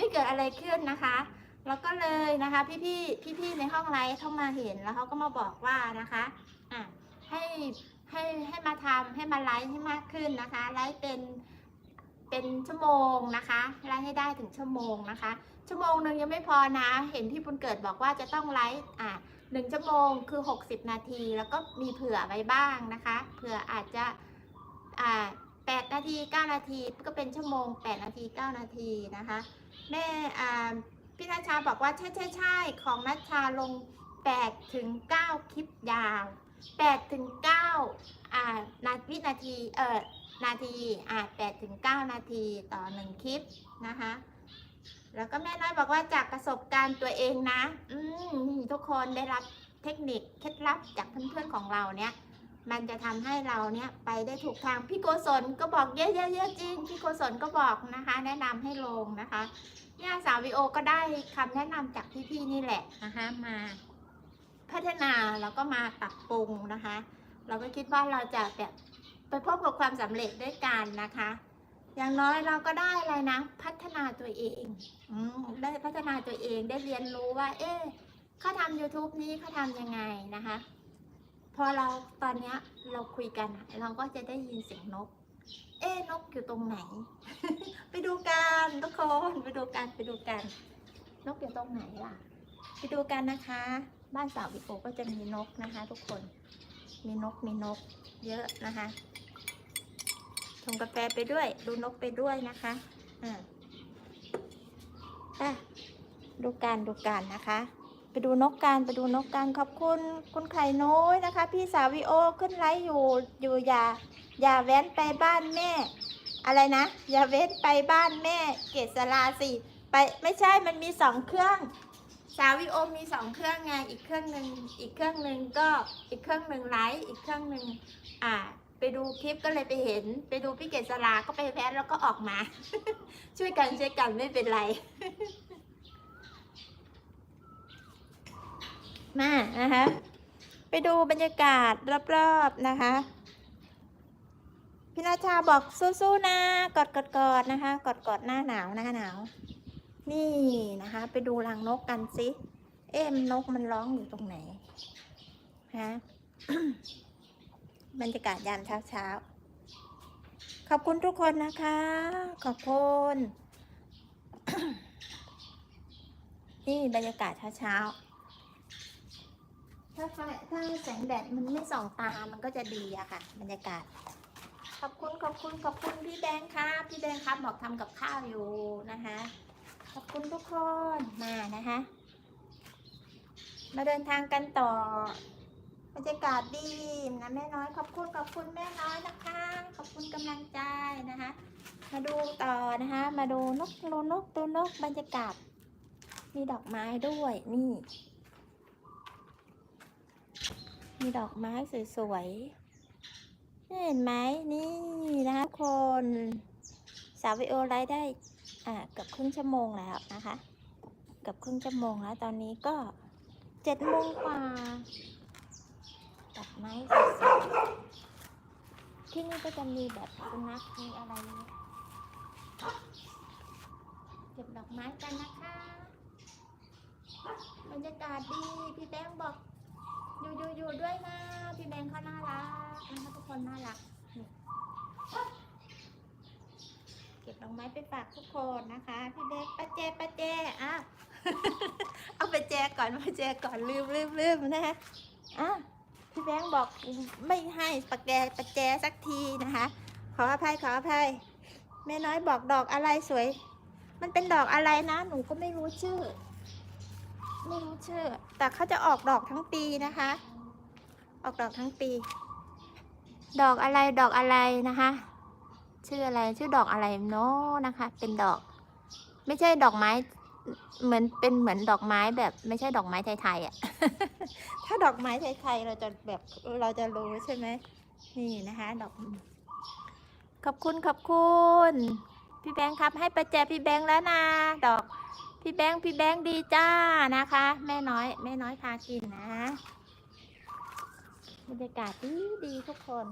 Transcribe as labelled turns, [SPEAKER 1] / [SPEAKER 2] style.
[SPEAKER 1] ไม่เกิดอะไรขึ้นนะคะ แล้วก็เลยนะคะพี่ๆพี่ๆในห้องไลฟ์เข้ามาเห็นแล้วเขาก็มาบอกว่านะคะอะให้ให้ให้มาทำให้มาไลฟ์ให้มากขึ้นนะคะไลฟ์เป็นเป็นชั่วโมงนะคะไลฟ์ให้ได้ถึงชั่วโมงนะคะ ชั่วโมงหนึ่งยังไม่พอนะ เห็นพี่บุญเกิดบอกว่าจะต้องไลฟ์อะหนึ่งชั่วโมงคือ 60 นาที แล้วก็มีเผื่อไว้บ้างนะคะ เผื่ออาจจะอ่า 8 นาที 9 นาที ก็เป็นชั่วโมง 8 นาที 9 นาทีนะคะ แม่พี่นัชชาบอกว่าใช่ใช่ใช่ของนัชชาลง 8 ถึง 9 คลิปยาว 8 ถึง9อ่านาวินาที เออนาที อ่า8ถึง 9 นาทีต่อ 1 คลิปนะคะแล้วก็แม่น้อยบอกว่าจากประสบการณ์ตัวเองนะ อืมทุกคนได้รับเทคนิคเคล็ดลับจากเพื่อนๆของเราเนี่ย มันจะทำให้เราเนี่ยไปได้ถูกทางพี่โกศลก็บอกเยอะๆๆจริงพี่โกศลก็บอกนะคะ แนะนำให้ลงนะคะเนี่ยสาววิโอก็ได้คำแนะนำจากพี่ๆนี่แหละนะคะมาพัฒนาแล้วก็มาปรับปรุงนะคะ เราก็คิดว่าเราจะแบบไปพบกับความสำเร็จด้วยกันนะคะ อย่างน้อยเราก็ได้อะไรนะ พัฒนาตัวเองอได้พัฒนาตัวเองได้เรียนรู้ว่า เอ๊ะเขาทำ YouTube นี้เขาทำยังไงนะคะ พอเราตอนเนี้ยเราคุยกันอะเราก็จะได้ยินเสียงนก เอ๊นกอยู่ตรงไหน ไปดูกันทุกคนไปดูกันไปดูกัน นกอยู่ตรงไหนล่ะ ไปดูกันนะคะ บ้านสาววิโอก็จะมีนกนะคะ ทุกคน มีนกมีนก เยอะนะคะชงกาแฟไปด้วย ดูนกไปด้วยนะคะอ่าดูกันดูกันนะคะ ไปดูนกกันไปดูนกกันขอบคุณคุณไข่น้อยนะคะ พี่สาวิโอขึ้นไลฟ์อยู่อยู่อย่าอย่าแว้นไปบ้านแม่ อะไรนะ อย่าเว้นไปบ้านแม่เกษราสิไปไม่ใช่มันมีสองเครื่อง สาวิโอมีสองเครื่องไงอีกเครื่องหนึ่งอีกเครื่องหนึ่งก็อีกเครื่องหนึ่งไลฟ์อีกเครื่องหนึ่งอ่าไปดูคลิปก็เลยไปเห็น ไปดูพี่เกษราก็ไปแว้นแล้วก็ออกมา ช่วยกันช่วยกันไม่เป็นไร มานะคะ ไปดูบรรยากาศรอบๆนะคะ พี่นาชาบอกสู้ๆนะกอดกอดกอดนะคะกอดกอดหน้าหนาวหน้าหนาว นี่นะคะ ไปดูรังนกกันสิเอ๊ะมันกมันร้องอยู่ตรงไหนฮะบรรยากาศยามเช้าเช้าๆขอบคุณทุกคนนะคะ ขอบคุณนี่บรรยากาศเช้าเช้าๆ ถ้าไฟถ้าแสงแดดมันไม่ส่องตา มันก็จะดีอะค่ะ บรรยากาศ ขอบคุณขอบคุณขอบคุณพี่แบงครับพี่แบงครับบอกทำกับข้าวอยู่นะคะ ขอบคุณทุกคนมานะคะ มาเดินทางกันต่อบรรยากาศดีนะแม่น้อย ขอบคุณขอบคุณแม่น้อยนะคะ ขอบคุณกำลังใจนะคะ มาดูต่อนะคะ มาดูนกดูนกดูนกบรรยากาศมีดอกไม้ด้วยนี่ มีดอกไม้สวยๆ เห็นไหมนี่นะคะทุกคน สาววิโอไลฟ์ได้อ่ากือบครึ่งชั่วโมงแล้วนะคะกือบครึ่งชั่วโมงแล้วตอนนี้ก็เจ็ดโมงกว่าดอกไม้สวยๆที่นี่ก็จะมีแบบสุนัขมีอะไรเก็บดอกไม้กันนะคะ บรรยากาศดี พี่แบงบอก อยู่อยู่อยู่ด้วยนะ พี่แบงค์เขาน่ารักนะคะทุกคนน่ารักเก็บดอกไม้ไปฝากทุกคนนะคะ พี่แบงค์ป้าแจป้าแจอะเอาไปแจก่อนไปแจก่อนลืมลืมลืมนะฮะอะพี่แบงค์บอกไม่ให้ปากแจปาแจสักทีนะคะ ขออภัยขออภัยแม่น้อยบอกดอกอะไรสวย มันเป็นดอกอะไรนะ หนูก็ไม่รู้ชื่อ ไม่รู้ชื่อ แต่เขาจะออกดอกทั้งปีนะคะ ออกดอกทั้งปี ดอกอะไรดอกอะไรนะคะ ชื่ออะไรชื่อดอกอะไรเนาะนะคะ เป็นดอก ไม่ใช่ดอกไม้ เหมือนเป็นเหมือนดอกไม้แบบ ไม่ใช่ดอกไม้ไทยๆอะ ถ้าดอกไม้ไทยๆเราจะแบบเราจะรู้ใช่ไหมนี่นะคะ ดอก ขอบคุณขอบคุณ พี่แบงค์ครับ ให้ประแจพี่แบงค์แล้วนะ ดอก พี่แบงค์พี่แบงค์ดีจ้านะคะ แม่น้อย แม่น้อยพากินนะบรรยากาศดีดีทุกคน